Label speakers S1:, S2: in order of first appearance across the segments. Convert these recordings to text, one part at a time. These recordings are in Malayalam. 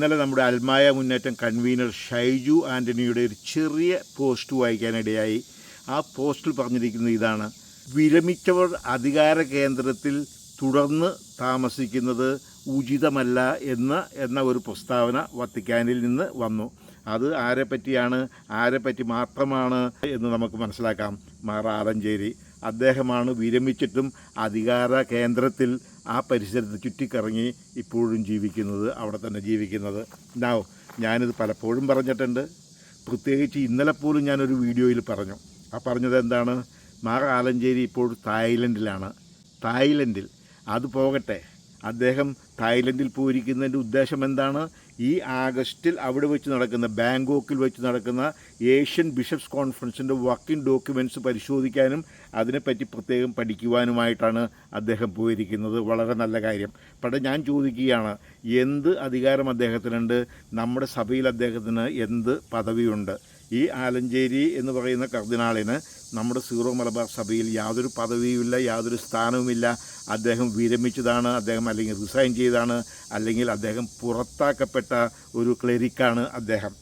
S1: ഇന്നലെ നമ്മുടെ അൽമായ മുന്നേറ്റം കൺവീനർ ഷൈജു ആന്റണിയുടെ ഒരു ചെറിയ പോസ്റ്റ് വായിക്കാനിടയായി. ആ പോസ്റ്റിൽ പറഞ്ഞിരിക്കുന്നത് ഇതാണ്. വിരമിച്ചവർ അധികാര കേന്ദ്രത്തിൽ തുടർന്ന് താമസിക്കുന്നത് ഉചിതമല്ല എന്ന എന്ന ഒരു പ്രസ്താവന വത്തിക്കാനിൽ നിന്ന് വന്നു. അത് ആരെപ്പറ്റിയാണ്? ആരെപ്പറ്റി ആരെ പറ്റി മാത്രമാണ് എന്ന് നമുക്ക് മനസ്സിലാക്കാം. മാറ ആലഞ്ചേരി. അദ്ദേഹമാണ് വിരമിച്ചിട്ടും അധികാര കേന്ദ്രത്തിൽ ആ പരിസരത്ത് ചുറ്റിക്കറങ്ങി ഇപ്പോഴും ജീവിക്കുന്നത് അവിടെ തന്നെ ജീവിക്കുന്നത്. നൗ ഞാനിത് പലപ്പോഴും പറഞ്ഞിട്ടുണ്ട്. പ്രത്യേകിച്ച് ഇന്നലെ പോലും ഞാനൊരു വീഡിയോയിൽ പറഞ്ഞു. ആ പറഞ്ഞത് എന്താണ്? മാ ആലഞ്ചേരി ഇപ്പോൾ തായ്ലൻഡിലാണ്. തായ്ലൻഡിൽ. അത് പോകട്ടെ. അദ്ദേഹം തായ്ലൻഡിൽ പോയിരിക്കുന്നതിന്റെ ഉദ്ദേശം എന്താണ്? ഈ ആഗസ്റ്റിൽ അവിടെ വെച്ച് നടക്കുന്ന ബാങ്കോക്കിൽ വെച്ച് നടക്കുന്ന ഏഷ്യൻ ബിഷപ്സ് കോൺഫറൻസിന്റെ വർക്കിംഗ് ഡോക്യുമെന്റ്സ് പരിശോധിക്കാനും അതിനെപ്പറ്റി പ്രത്യേകം പഠിക്കുവാനുമായിട്ടാണ് അദ്ദേഹം പോയിരിക്കുന്നത്. വളരെ നല്ല കാര്യം. പക്ഷേ ഞാൻ ചോദിക്കുകയാണ് എന്ത് അധികാരം അദ്ദേഹത്തിനുണ്ട്? നമ്മുടെ സഭയിൽ അദ്ദേഹത്തിന് എന്ത് പദവിയുണ്ട്? ഈ ആലഞ്ചേരി എന്ന് പറയുന്ന കർദിനാളിന് നമ്മുടെ സീറോ മലബാർ സഭയിൽ യാതൊരു പദവിയുമില്ല യാതൊരു സ്ഥാനവുമില്ല. അദ്ദേഹം വിരമിച്ചതാണ് അദ്ദേഹം അല്ലെങ്കിൽ റിസൈൻ ചെയ്താണ് അല്ലെങ്കിൽ അദ്ദേഹം പുറത്താക്കപ്പെട്ട ഒരു ക്ലരിക്കാണ് അദ്ദേഹം.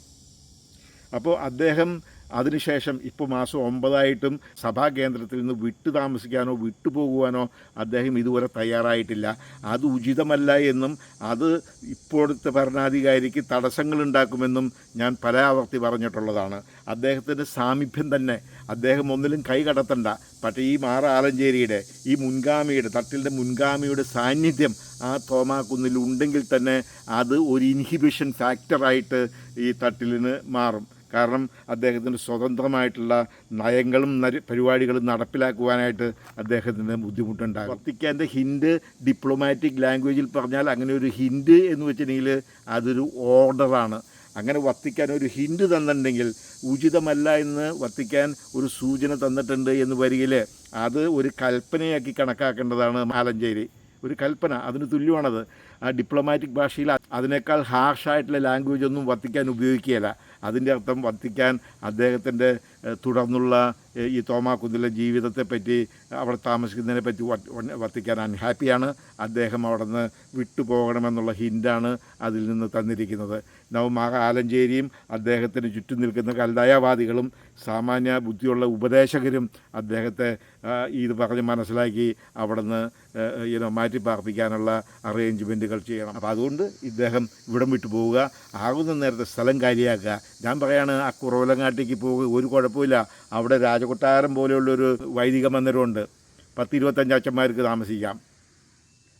S1: അപ്പോൾ അദ്ദേഹം അതിനുശേഷം ഇപ്പോൾ മാസം ഒമ്പതായിട്ടും സഭാ കേന്ദ്രത്തിൽ നിന്ന് വിട്ടു താമസിക്കാനോ വിട്ടുപോകുവാനോ അദ്ദേഹം ഇതുവരെ തയ്യാറായിട്ടില്ല. അത് ഉചിതമല്ല എന്നും അത് ഇപ്പോഴത്തെ ഭരണാധികാരിക്ക് തടസ്സങ്ങൾ ഉണ്ടാക്കുമെന്നും ഞാൻ പല ആവർത്തി പറഞ്ഞിട്ടുള്ളതാണ്. അദ്ദേഹത്തിന്റെ സാമീപ്യം തന്നെ അദ്ദേഹം ഒന്നിലും കൈ കടത്തണ്ട. പക്ഷേ ഈ മാറ ആലഞ്ചേരിയുടെ ഈ മുൻഗാമിയുടെ തട്ടിലിന്റെ മുൻഗാമിയുടെ സാന്നിധ്യം ആ തോമാക്കുന്നിൽ ഉണ്ടെങ്കിൽ തന്നെ അത് ഒരു ഇൻഹിബിഷൻ ഫാക്ടറായിട്ട് ഈ തട്ടിലിന് മാറും. കാരണം അദ്ദേഹത്തിന് സ്വതന്ത്രമായിട്ടുള്ള നയങ്ങളും പരിപാടികളും നടപ്പിലാക്കുവാനായിട്ട് അദ്ദേഹത്തിന് ബുദ്ധിമുട്ടുണ്ടാകും. വത്തിക്കാന്റെ ഹിൻഡ് ഡിപ്ലോമാറ്റിക് ലാംഗ്വേജിൽ പറഞ്ഞാൽ അങ്ങനെ ഒരു ഹിൻഡ് എന്ന് വെച്ചിട്ടുണ്ടെങ്കിൽ അതൊരു ഓർഡറാണ് അങ്ങനെ വത്തിക്കാൻ ഒരു ഹിൻഡ് തന്നിട്ടുണ്ടെങ്കിൽ ഉചിതമല്ല എന്ന് വത്തിക്കാൻ ഒരു സൂചന തന്നിട്ടുണ്ട് എന്ന് വരികിൽ അത് ഒരു കൽപ്പനയാക്കി കണക്കാക്കേണ്ടതാണ് മാലഞ്ചേരി. ഒരു കൽപ്പന അതിന് തുല്യമാണത്. ആ ഡിപ്ലോമാറ്റിക് ഭാഷയിൽ അതിനേക്കാൾ ഹാർഷായിട്ടുള്ള ലാംഗ്വേജ് ഒന്നും വത്തിക്കാൻ ഉപയോഗിക്കുകയില്ല. അതിന്റെ അർത്ഥം വത്തിക്കാൻ അദ്ദേഹത്തിന്റെ തുടർന്നുള്ള ഈ ഈ തോമാക്കുന്നിലെ ജീവിതത്തെപ്പറ്റി അവിടെ താമസിക്കുന്നതിനെ പറ്റി വത്തിക്കാൻ അൺഹാപ്പിയാണ് അദ്ദേഹം അവിടെ നിന്ന് വിട്ടുപോകണമെന്നുള്ള ഹിന്റാണ് അതിൽ നിന്ന് തന്നിരിക്കുന്നത്. നവമാക ആലഞ്ചേരിയും അദ്ദേഹത്തിന് ചുറ്റും നിൽക്കുന്ന കൽദായവാദികളും സാമാന്യ ബുദ്ധിയുള്ള ഉപദേശകരും അദ്ദേഹത്തെ ഇത് പറഞ്ഞ് മനസ്സിലാക്കി അവിടെ നിന്ന് മാറ്റി പാർപ്പിക്കാനുള്ള അറേഞ്ച്മെന്റുകൾ ചെയ്യണം. അപ്പോൾ അതുകൊണ്ട് ഇദ്ദേഹം ഇവിടം വിട്ടു പോവുക ആകുന്ന നേരത്തെ സ്ഥലം കാര്യമാക്കുക ഞാൻ പറയാണ് ആ കുറവലങ്ങാട്ടേക്ക് പോകുക ഒരു കുഴപ്പമില്ല അവിടെ രാജകൊട്ടാരം പോലെയുള്ളൊരു വൈദിക മന്ദിരമുണ്ട്. പത്ത് ഇരുപത്തഞ്ച് അച്ഛന്മാർക്ക് താമസിക്കാം.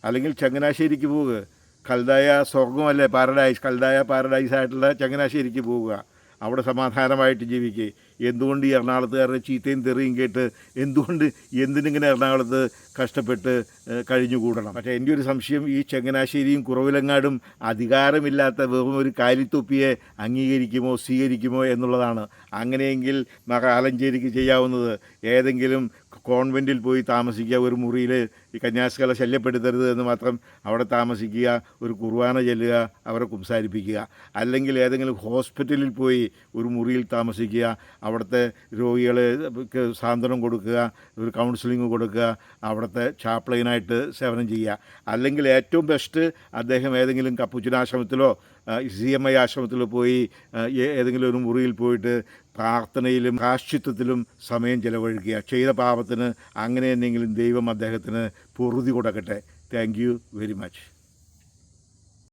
S1: അല്ലെങ്കിൽ ചങ്ങനാശ്ശേരിക്ക് പോവുക കൽതായ സ്വർഗമല്ലേ പാരഡൈസ് കൽതായ പാരഡൈസ് ആയിട്ടുള്ള ചങ്ങനാശ്ശേരിക്ക് പോവുക. അവിടെ സമാധാനമായിട്ട് ജീവിക്കുക എന്തുകൊണ്ട് ഈ എറണാകുളത്തുകാരുടെ ചീത്തയും തെറിയും കേട്ട് എന്തുകൊണ്ട് എന്തിനിങ്ങനെ എറണാകുളത്ത് കഷ്ടപ്പെട്ട് കഴിഞ്ഞുകൂടണം? പക്ഷേ എന്റെ ഒരു സംശയം ഈ ചങ്ങനാശ്ശേരിയും കുറവിലങ്ങാടും അധികാരമില്ലാത്ത വെറും ഒരു കാലിത്തൊപ്പിയെ അംഗീകരിക്കുമോ സ്വീകരിക്കുമോ എന്നുള്ളതാണ്. അങ്ങനെയെങ്കിൽ മഹാലഞ്ചേരിക്ക് ചെയ്യാവുന്നത് ഏതെങ്കിലും കോൺവെന്റിൽ പോയി താമസിക്കുക ഒരു മുറിയിൽ ഈ കന്യാസ്കളെ ശല്യപ്പെടുത്തരുത് എന്ന് മാത്രം അവിടെ താമസിക്കുക ഒരു കുർബാന ചെല്ലുക അവരെ കുംസാരിപ്പിക്കുക. അല്ലെങ്കിൽ ഏതെങ്കിലും ഹോസ്പിറ്റലിൽ പോയി ഒരു മുറിയിൽ താമസിക്കുക അവിടുത്തെ രോഗികളെ സാന്ത്വനം കൊടുക്കുക ഒരു കൗൺസിലിംഗ് കൊടുക്കുക അവിടുത്തെ ചാപ്ലൈനായിട്ട് സേവനം ചെയ്യുക. അല്ലെങ്കിൽ ഏറ്റവും ബെസ്റ്റ് അദ്ദേഹം ഏതെങ്കിലും കപ്പുച്ചിനാശ്രമത്തിലോ സി എം ഐ ആശ്രമത്തിലോ പോയി ഏതെങ്കിലും ഒരു മുറിയിൽ പോയിട്ട് പ്രാർത്ഥനയിലും പ്രാശ്ചിത്വത്തിലും സമയം ചെലവഴിക്കുക. ചെയ്ത പാപത്തിന് അങ്ങനെ എന്തെങ്കിലും ദൈവം അദ്ദേഹത്തിന് പൊറുതി കൊടുക്കട്ടെ. Thank you very much